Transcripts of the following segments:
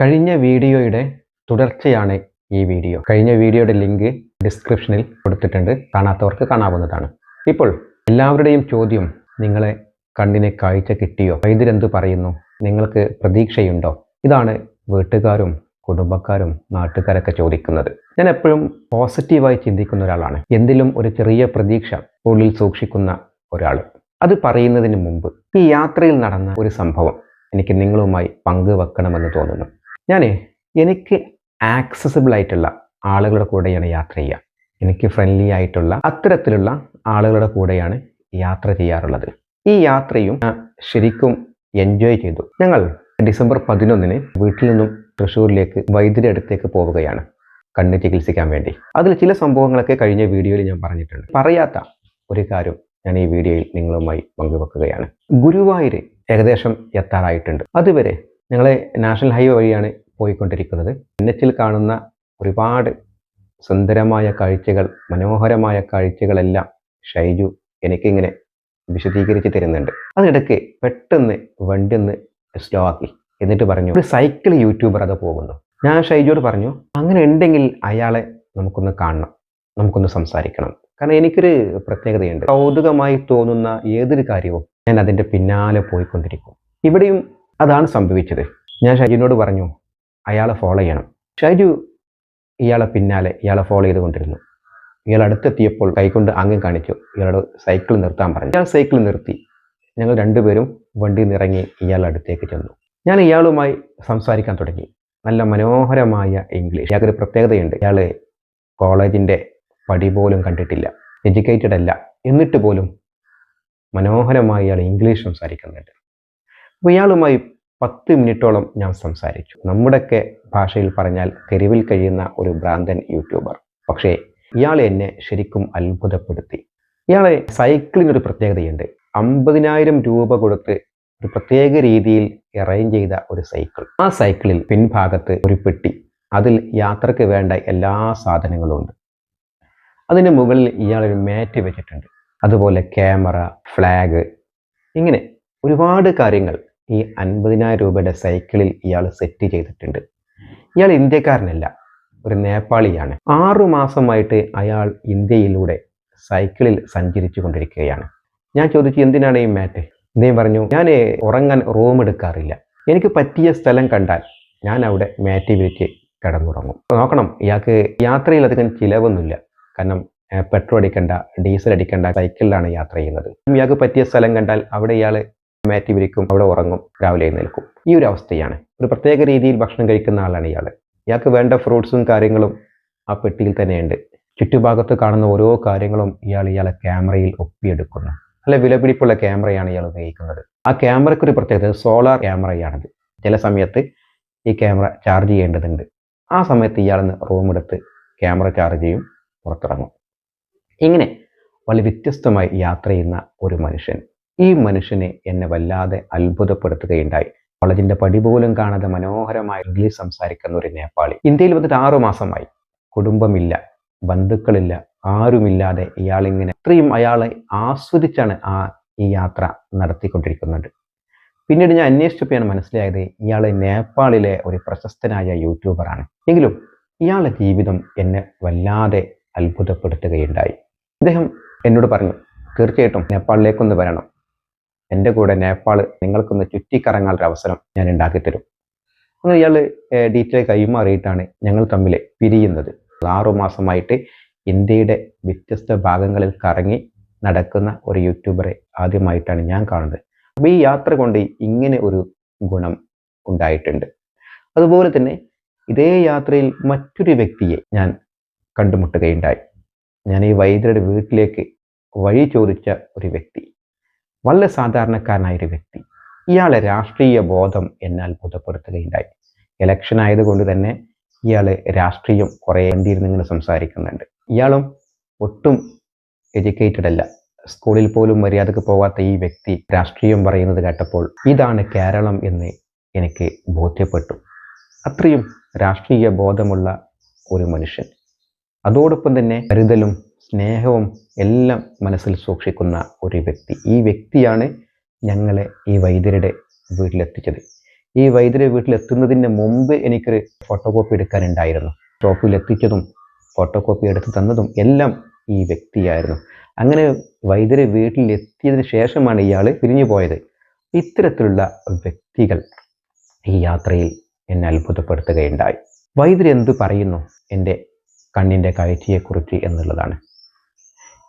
കഴിഞ്ഞ വീഡിയോയുടെ തുടർച്ചയാണ് ഈ വീഡിയോ. കഴിഞ്ഞ വീഡിയോയുടെ ലിങ്ക് ഡിസ്ക്രിപ്ഷനിൽ കൊടുത്തിട്ടുണ്ട്. കാണാത്തവർക്ക് കാണാവുന്നതാണ്. ഇപ്പോൾ എല്ലാവരുടെയും ചോദ്യം നിങ്ങളെ കണ്ണിന് കാഴ്ച കിട്ടിയോ? വൈദ്യരെന്ത് പറയുന്നു? നിങ്ങൾക്ക് പ്രതീക്ഷയുണ്ടോ? ഇതാണ് വീട്ടുകാരും കുടുംബക്കാരും നാട്ടുകാരൊക്കെ ചോദിക്കുന്നത്. ഞാൻ എപ്പോഴും പോസിറ്റീവായി ചിന്തിക്കുന്ന ഒരാളാണ്. എന്തിലും ഒരു ചെറിയ പ്രതീക്ഷ ഉള്ളിൽ സൂക്ഷിക്കുന്ന ഒരാൾ അത് പറയുന്നതിന് മുമ്പ് ഈ യാത്രയിൽ നടന്ന ഒരു സംഭവം എനിക്ക് നിങ്ങളുമായി പങ്കുവെക്കണമെന്ന് തോന്നുന്നു. ഞാൻ എനിക്ക് ആക്സസിബിൾ ആയിട്ടുള്ള ആളുകളുടെ കൂടെയാണ് യാത്ര ചെയ്യുക. എനിക്ക് ഫ്രണ്ട്ലി ആയിട്ടുള്ള അത്തരത്തിലുള്ള ആളുകളുടെ കൂടെയാണ് യാത്ര ചെയ്യാറുള്ളത്. ഈ യാത്രയും ശരിക്കും എൻജോയ് ചെയ്തു. ഞങ്ങൾ ഡിസംബർ പതിനൊന്നിന് വീട്ടിൽ നിന്നും തൃശ്ശൂരിലേക്ക് വൈദ്യുതി അടുത്തേക്ക് പോവുകയാണ് കണ്ണ് ചികിത്സിക്കാൻ വേണ്ടി. അതിൽ ചില സംഭവങ്ങളൊക്കെ കഴിഞ്ഞ വീഡിയോയിൽ ഞാൻ പറഞ്ഞിട്ടുണ്ട്. പറയാത്ത ഒരു കാര്യം ഞാൻ ഈ വീഡിയോയിൽ നിങ്ങളുമായി പങ്കുവെക്കുകയാണ്. ഗുരുവായൂർ ഏകദേശം എത്താറായിട്ടുണ്ട്. അതുവരെ ഞങ്ങളെ നാഷണൽ ഹൈവേ വഴിയാണ് പോയിക്കൊണ്ടിരിക്കുന്നത്. എൻ എച്ചിൽ കാണുന്ന ഒരുപാട് സുന്ദരമായ കാഴ്ചകൾ മനോഹരമായ കാഴ്ചകളെല്ലാം ഷൈജു എനിക്കിങ്ങനെ വിശദീകരിച്ച് തരുന്നുണ്ട്. അതിനിടയ്ക്ക് പെട്ടെന്ന് വണ്ടി ഒന്ന് സ്ലോ ആക്കി. എന്നിട്ട് പറഞ്ഞു ഒരു സൈക്കിൾ യൂട്യൂബർ അത് പോകുന്നു. ഞാൻ ഷൈജുയോട് പറഞ്ഞു അങ്ങനെ ഉണ്ടെങ്കിൽ അയാളെ നമുക്കൊന്ന് കാണണം. നമുക്കൊന്ന് സംസാരിക്കണം. കാരണം എനിക്കൊരു പ്രത്യേകതയുണ്ട്. കൗതുകമായി തോന്നുന്ന ഏതൊരു കാര്യവും ഞാൻ അതിന്റെ പിന്നാലെ പോയിക്കൊണ്ടിരിക്കും. ഇവിടെയും അതാണ് സംഭവിച്ചത്. ഞാൻ ഷൈജുവിനോട് പറഞ്ഞു അയാളെ ഫോളോ ചെയ്യണം. ഷൈജു ഇയാളെ പിന്നാലെ ഇയാളെ ഫോളോ ചെയ്തുകൊണ്ടിരുന്നു ഇയാൾ അടുത്തെത്തിയപ്പോൾ കൈകൊണ്ട് ആംഗ്യം കാണിച്ചു ഇയാളോട് സൈക്കിൾ നിർത്താൻ പറഞ്ഞു. ഇയാൾ സൈക്കിൾ നിർത്തി. ഞങ്ങൾ രണ്ടുപേരും വണ്ടിയിൽ നിറങ്ങി ഇയാളുടെ അടുത്തേക്ക് ചെന്നു. ഞാൻ ഇയാളുമായി സംസാരിക്കാൻ തുടങ്ങി. നല്ല മനോഹരമായ ഇംഗ്ലീഷ്. ഇയാൾക്കൊരു പ്രത്യേകതയുണ്ട്. ഇയാൾ കോളേജിന്റെ പടി പോലും കണ്ടിട്ടില്ല. എഡ്യൂക്കേറ്റഡ് അല്ല. എന്നിട്ട് പോലും മനോഹരമായി ഇയാൾ ഇംഗ്ലീഷ് സംസാരിക്കുന്നുണ്ട്. അപ്പോൾ ഇയാളുമായി പത്ത് മിനിറ്റോളം ഞാൻ സംസാരിച്ചു. നമ്മുടെയൊക്കെ ഭാഷയിൽ പറഞ്ഞാൽ തെരുവിൽ കഴിയുന്ന ഒരു ഭ്രാന്തൻ യൂട്യൂബർ. പക്ഷേ ഇയാൾ എന്നെ ശരിക്കും അത്ഭുതപ്പെടുത്തി. ഇയാളെ സൈക്കിളിന് ഒരു പ്രത്യേകതയുണ്ട്. അമ്പതിനായിരം രൂപ കൊടുത്ത് ഒരു പ്രത്യേക രീതിയിൽ അറേഞ്ച് ചെയ്ത ഒരു സൈക്കിൾ. ആ സൈക്കിളിൽ പിൻഭാഗത്ത് ഒരു പെട്ടി. അതിൽ യാത്രയ്ക്ക് വേണ്ട എല്ലാ സാധനങ്ങളും ഉണ്ട് അതിന് മുകളിൽ ഇയാളൊരു മാറ്റ് വെച്ചിട്ടുണ്ട്. അതുപോലെ ക്യാമറ ഫ്ലാഗ് ഇങ്ങനെ ഒരുപാട് കാര്യങ്ങൾ. ഈ അൻപതിനായിരം രൂപയുടെ സൈക്കിളിൽ ഇയാൾ സെറ്റ് ചെയ്തിട്ടുണ്ട്. ഇയാൾ ഇന്ത്യക്കാരനല്ല ഒരു നേപ്പാളിയാണ്. ആറു മാസമായിട്ട് അയാൾ ഇന്ത്യയിലൂടെ സൈക്കിളിൽ സഞ്ചരിച്ചു കൊണ്ടിരിക്കുകയാണ്. ഞാൻ ചോദിച്ചു എന്തിനാണ് ഈ മാറ്റ് ഇദ്ദേഹം പറഞ്ഞു ഞാൻ ഉറങ്ങാൻ റൂം എടുക്കാറില്ല. എനിക്ക് പറ്റിയ സ്ഥലം കണ്ടാൽ ഞാൻ അവിടെ മാറ്റി വിരിച്ച് കിടന്നുറങ്ങും. നോക്കണം ഇയാൾക്ക് യാത്രയിൽ അധികം ചിലവൊന്നുമില്ല. കാരണം പെട്രോൾ അടിക്കണ്ട ഡീസൽ അടിക്കേണ്ട സൈക്കിളിലാണ് യാത്ര ചെയ്യുന്നത്. ഇയാൾക്ക് പറ്റിയ സ്ഥലം കണ്ടാൽ അവിടെ ഇയാൾ മാറ്റി വിരിക്കും അവിടെ ഉറങ്ങും രാവിലെ എഴുന്നേൽക്കും. ഈ ഒരു അവസ്ഥയാണ്. ഒരു പ്രത്യേക രീതിയിൽ ഭക്ഷണം കഴിക്കുന്ന ആളാണ് ഇയാൾ ഇയാൾക്ക് വേണ്ട ഫ്രൂട്ട്സും കാര്യങ്ങളും ആ പെട്ടിയിൽ തന്നെയുണ്ട്. ചുറ്റുഭാഗത്ത് കാണുന്ന ഓരോ കാര്യങ്ങളും ഇയാൾ ഇയാളെ ക്യാമറയിൽ ഒപ്പിയെടുക്കുന്നു. നല്ല വിലപിടിപ്പുള്ള ക്യാമറയാണ് ഇയാൾ ഉപയോഗിക്കുന്നത്. ആ ക്യാമറയ്ക്ക് ഒരു പ്രത്യേകത സോളാർ ക്യാമറയാണിത്. ചില സമയത്ത് ഈ ക്യാമറ ചാർജ് ചെയ്യേണ്ടതുണ്ട്. ആ സമയത്ത് ഇയാളെന്ന് റൂമെടുത്ത് ക്യാമറ ചാർജ് ചെയ്യും പുറത്തിറങ്ങും. ഇങ്ങനെ വളരെ വ്യത്യസ്തമായി യാത്ര ചെയ്യുന്ന ഒരു മനുഷ്യൻ. ഈ മനുഷ്യനെ എന്നെ വല്ലാതെ അത്ഭുതപ്പെടുത്തുകയുണ്ടായി. കോളേജിന്റെ പടി പോലും കാണാതെ മനോഹരമായ ഇംഗ്ലീഷ് സംസാരിക്കുന്ന ഒരു നേപ്പാളി. ഇന്ത്യയിൽ വന്നിട്ട് ആറു മാസമായി. കുടുംബമില്ല ബന്ധുക്കളില്ല ആരുമില്ലാതെ ഇയാളിങ്ങനെ അത്രയും അയാളെ ആസ്വദിച്ചാണ് ആ ഈ യാത്ര നടത്തിക്കൊണ്ടിരിക്കുന്നത്. പിന്നീട് ഞാൻ അന്വേഷിച്ചപ്പോഴാണ് മനസ്സിലായത് ഇയാൾ നേപ്പാളിലെ ഒരു പ്രശസ്തനായ യൂട്യൂബറാണ്. എങ്കിലും ഇയാളുടെ ജീവിതം എന്നെ വല്ലാതെ അത്ഭുതപ്പെടുത്തുകയുണ്ടായി. അദ്ദേഹം എന്നോട് പറഞ്ഞു തീർച്ചയായിട്ടും നേപ്പാളിലേക്കൊന്ന് വരണം. എന്റെ കൂടെ നേപ്പാൾ നിങ്ങൾക്കൊന്ന് ചുറ്റിക്കറങ്ങാൻ ഒരു അവസരം ഞാൻ ഉണ്ടാക്കി തരും. അങ്ങനെ ഇയാൾ ഡീറ്റെയിൽ കൈമാറിയിട്ടാണ് ഞങ്ങൾ തമ്മിൽ പിരിയുന്നത്. ആറു മാസമായിട്ട് ഇന്ത്യയുടെ വ്യത്യസ്ത ഭാഗങ്ങളിൽ കറങ്ങി നടക്കുന്ന ഒരു യൂട്യൂബറെ ആദ്യമായിട്ടാണ് ഞാൻ കാണുന്നത്. അപ്പോൾ ഈ യാത്ര കൊണ്ട് ഇങ്ങനെ ഒരു ഗുണം ഉണ്ടായിട്ടുണ്ട്. അതുപോലെ തന്നെ ഇതേ യാത്രയിൽ മറ്റൊരു വ്യക്തിയെ ഞാൻ കണ്ടുമുട്ടുകയുണ്ടായി. ഞാൻ ഈ വൈദ്യരുടെ വീട്ടിലേക്ക് വഴി ചോദിച്ച ഒരു വ്യക്തി. വളരെ സാധാരണക്കാരനായ ഒരു വ്യക്തി. ഇയാളെ രാഷ്ട്രീയ ബോധം എന്നെ അത്ഭുതപ്പെടുത്തുകയുണ്ടായി ഇലക്ഷൻ ആയതുകൊണ്ട് തന്നെ ഇയാൾ രാഷ്ട്രീയം കുറേ വേണ്ടിയിരുന്ന് സംസാരിക്കുന്നുണ്ട്. ഇയാളും ഒട്ടും എഡ്യൂക്കേറ്റഡ് അല്ല. സ്കൂളിൽ പോലും മര്യാദയ്ക്ക് പോകാത്ത ഈ വ്യക്തി രാഷ്ട്രീയം പറയുന്നത് കേട്ടപ്പോൾ ഇതാണ് കേരളം എന്ന് എനിക്ക് ബോധ്യപ്പെട്ടു. അത്രയും രാഷ്ട്രീയ ബോധമുള്ള ഒരു മനുഷ്യൻ. അതോടൊപ്പം തന്നെ കരുതലും സ്നേഹവും എല്ലാം മനസ്സിൽ സൂക്ഷിക്കുന്ന ഒരു വ്യക്തി. ഈ വ്യക്തിയാണ് ഞങ്ങളെ ഈ വൈദ്യരുടെ വീട്ടിലെത്തിച്ചത്. ഈ വൈദ്യരെ വീട്ടിലെത്തുന്നതിന് മുമ്പ് എനിക്കൊരു ഫോട്ടോ കോപ്പി എടുക്കാനുണ്ടായിരുന്നു. ഷോപ്പിൽ എത്തിച്ചതും ഫോട്ടോ കോപ്പി എടുത്ത് തന്നതും എല്ലാം ഈ വ്യക്തിയായിരുന്നു. അങ്ങനെ വൈദ്യരെ വീട്ടിൽ എത്തിയതിന് ശേഷമാണ് ഇയാൾ പിരിഞ്ഞു പോയത്. ഇത്തരത്തിലുള്ള വ്യക്തികൾ ഈ യാത്രയിൽ എന്നെ അത്ഭുതപ്പെടുത്തുകയുണ്ടായി. വൈദ്യരെന്ത് പറയുന്നു? എന്റെ കണ്ണിന്റെ കാഴ്ചയെക്കുറിച്ച് എന്നുള്ളതാണ്.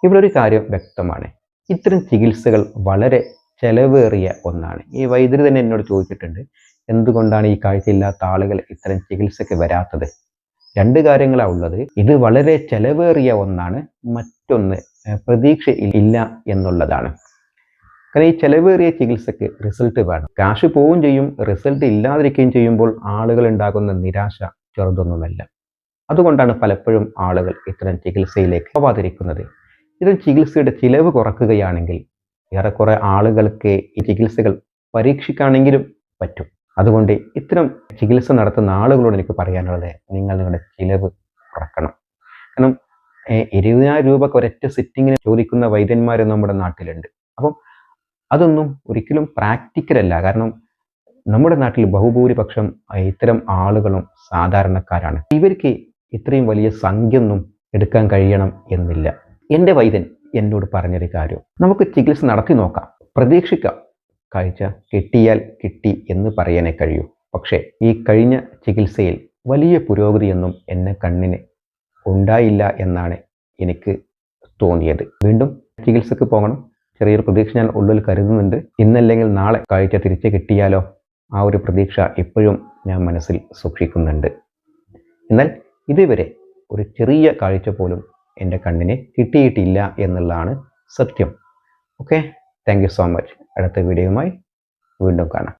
ഇവിടെ ഒരു കാര്യം വ്യക്തമാണ്. ഇത്തരം ചികിത്സകൾ വളരെ ചെലവേറിയ ഒന്നാണ്. ഈ വൈദ്യുതി തന്നെ എന്നോട് ചോദിച്ചിട്ടുണ്ട് എന്തുകൊണ്ടാണ് ഈ കാഴ്ചയില്ലാത്ത ആളുകൾ ഇത്തരം ചികിത്സയ്ക്ക് വരാത്തത്? രണ്ട് കാര്യങ്ങളാണ് ഉള്ളത്. ഇത് വളരെ ചെലവേറിയ ഒന്നാണ് മറ്റൊന്ന് പ്രതീക്ഷ ഇല്ല എന്നുള്ളതാണ്. കാരണം ഈ ചെലവേറിയ ചികിത്സയ്ക്ക് റിസൾട്ട് വേണം. കാശ് പോവുകയും ചെയ്യും റിസൾട്ട് ഇല്ലാതിരിക്കുകയും ചെയ്യുമ്പോൾ ആളുകൾ ഉണ്ടാകുന്ന നിരാശ ചെറുതൊന്നുമല്ല. അതുകൊണ്ടാണ് പലപ്പോഴും ആളുകൾ ഇത്തരം ചികിത്സയിലേക്ക് പോവാതിരിക്കുന്നത്. ഇത്തരം ചികിത്സയുടെ ചിലവ് കുറക്കുകയാണെങ്കിൽ ഏറെക്കുറെ ആളുകൾക്ക് ഈ ചികിത്സകൾ പരീക്ഷിക്കാണെങ്കിലും പറ്റും. അതുകൊണ്ട് ഇത്തരം ചികിത്സ നടത്തുന്ന ആളുകളോട് എനിക്ക് പറയാനുള്ളത് നിങ്ങൾ നിങ്ങളുടെ ചിലവ് കുറക്കണം. കാരണം ഇരുപതിനായിരം രൂപ ഒരൊറ്റ സിറ്റിങ്ങിന് ചോദിക്കുന്ന വൈദ്യന്മാർ നമ്മുടെ നാട്ടിലുണ്ട്. അപ്പം അതൊന്നും ഒരിക്കലും പ്രാക്ടിക്കൽ അല്ല. കാരണം നമ്മുടെ നാട്ടിൽ ബഹുഭൂരിപക്ഷം ഇത്തരം ആളുകളും സാധാരണക്കാരാണ്. ഇവർക്ക് ഇത്രയും വലിയ സംഖ്യ ഒന്നും എടുക്കാൻ കഴിയണം എന്നില്ല. എന്റെ വൈദ്യൻ എന്നോട് പറഞ്ഞൊരു കാര്യം. നമുക്ക് ചികിത്സ നടത്തി നോക്കാം. പ്രതീക്ഷിക്കാം. കാഴ്ച കിട്ടിയാൽ കിട്ടി എന്ന് പറയാനേ കഴിയൂ. പക്ഷേ ഈ കഴിഞ്ഞ ചികിത്സയിൽ വലിയ പുരോഗതിയൊന്നും എന്നെ കണ്ണിന് ഉണ്ടായില്ല എന്നാണ് എനിക്ക് തോന്നിയത്. വീണ്ടും ചികിത്സക്ക് പോകണം. ചെറിയൊരു പ്രതീക്ഷ ഞാൻ ഉള്ളിൽ കരുതുന്നുണ്ട്. ഇന്നല്ലെങ്കിൽ നാളെ കാഴ്ച തിരിച്ച് കിട്ടിയാലോ? ആ ഒരു പ്രതീക്ഷ ഇപ്പോഴും ഞാൻ മനസ്സിൽ സൂക്ഷിക്കുന്നുണ്ട്. എന്നാൽ ഇതുവരെ ഒരു ചെറിയ കാഴ്ച പോലും എന്റെ കണ്ണിന് കിട്ടിയിട്ടില്ല എന്നുള്ളതാണ് സത്യം. ഓക്കെ താങ്ക് സോ മച്ച് അടുത്ത വീഡിയോയുമായി വീണ്ടും കാണാം.